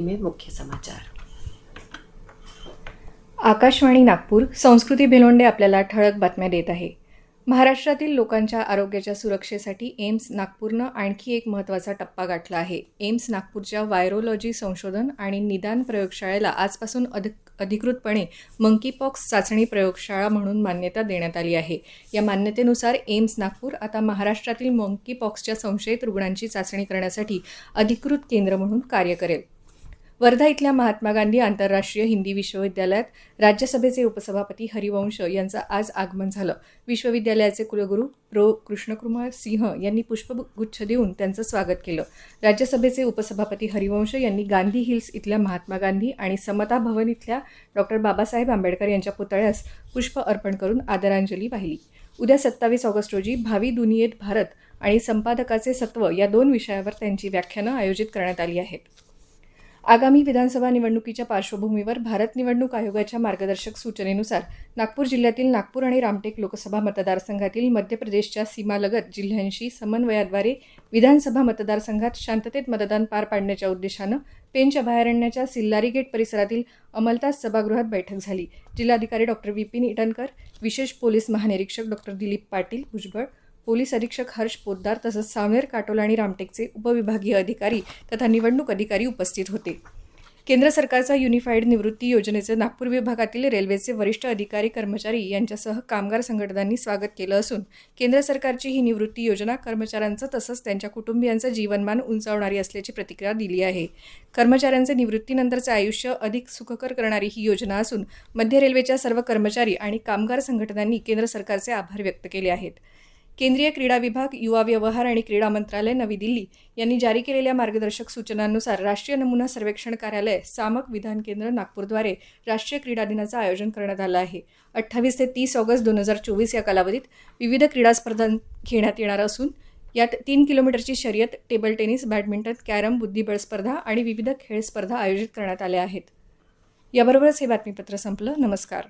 में मुख्य समाचार। आकाशवाणी नागपूर संस्कृती भिलोंडे आपल्याला ठळक बातम्या देत आहे. महाराष्ट्रातील लोकांच्या आरोग्याच्या सुरक्षेसाठी एम्स नागपूरनं आणखी एक महत्त्वाचा टप्पा गाठला आहे. एम्स नागपूरच्या व्हायरोलॉजी संशोधन आणि निदान प्रयोगशाळेला आजपासून अधिक अधिकृतपणे मंकीपॉक्स चाचणी प्रयोगशाळा म्हणून मान्यता देण्यात आली आहे. या मान्यतेनुसार एम्स नागपूर आता महाराष्ट्रातील मंकीपॉक्सच्या संशयित रुग्णांची चाचणी करण्यासाठी अधिकृत केंद्र म्हणून कार्य करेल. वर्धा इथल्या महात्मा गांधी आंतरराष्ट्रीय हिंदी विश्वविद्यालयात राज्यसभेचे उपसभापती हरिवंश यांचं आज आगमन झालं. विश्वविद्यालयाचे कुलगुरू प्रो. कृष्णकुमार सिंह यांनी पुष्पगुच्छ देऊन त्यांचं स्वागत केलं. राज्यसभेचे उपसभापती हरिवंश यांनी गांधी हिल्स इथल्या महात्मा गांधी आणि समता भवन इथल्या डॉक्टर बाबासाहेब आंबेडकर यांच्या पुतळ्यास पुष्प अर्पण करून आदरांजली वाहिली. उद्या सत्तावीस ऑगस्ट रोजी भावी दुनियेत भारत आणि संपादकाचे सत्व या दोन विषयावर त्यांची व्याख्यानं आयोजित करण्यात आली आहेत. आगामी विधानसभा निवडणुकीच्या पार्श्वभूमीवर भारत निवडणूक आयोगाच्या मार्गदर्शक सूचनेनुसार नागपूर जिल्ह्यातील नागपूर आणि रामटेक लोकसभा मतदारसंघातील मध्य प्रदेशच्या सीमालगत जिल्ह्यांशी समन्वयाद्वारे विधानसभा मतदारसंघात शांततेत मतदान पार पाडण्याच्या उद्देशानं पेंच अभयारण्याच्या सिल्लारी गेट परिसरातील अमलतास सभागृहात बैठक झाली. जिल्हाधिकारी डॉक्टर विपिन इटनकर विशेष पोलीस महानिरीक्षक डॉक्टर दिलीप पाटील भुजबळ पोलीस अधीक्षक हर्ष पोद्दार तसंच सावनेर काटोल आणि रामटेकचे उपविभागीय अधिकारी तथा निवडणूक अधिकारी उपस्थित होते. केंद्र सरकारचा युनिफाईड निवृत्ती योजनेचे नागपूर विभागातील रेल्वेचे वरिष्ठ अधिकारी कर्मचारी यांच्यासह कामगार संघटनांनी स्वागत केलं असून केंद्र सरकारची ही निवृत्ती योजना कर्मचाऱ्यांचं तसंच त्यांच्या कुटुंबियांचं जीवनमान उंचावणारी असल्याची प्रतिक्रिया दिली आहे. कर्मचाऱ्यांचे निवृत्तीनंतरचे आयुष्य अधिक सुखकर करणारी ही योजना असून मध्य रेल्वेच्या सर्व कर्मचारी आणि कामगार संघटनांनी केंद्र सरकारचे आभार व्यक्त केले आहेत. केंद्रीय क्रीडा विभाग युवा व्यवहार आणि क्रीडा मंत्रालय नवी दिल्ली यांनी जारी केलेल्या मार्गदर्शक सूचनांनुसार राष्ट्रीय नमुना सर्वेक्षण कार्यालय सामक विधान केंद्र नागपूरद्वारे राष्ट्रीय क्रीडा दिनाचं आयोजन करण्यात आलं आहे. अठ्ठावीस ते तीस ऑगस्ट दोन हजार चोवीस या कालावधीत विविध क्रीडा स्पर्धा घेण्यात येणार असून यात तीन किलोमीटरची शर्यत टेबल टेनिस बॅडमिंटन कॅरम बुद्धिबळ स्पर्धा आणि विविध खेळ स्पर्धा आयोजित करण्यात आल्या आहेत. याबरोबरच हे बातमीपत्र संपलं. नमस्कार.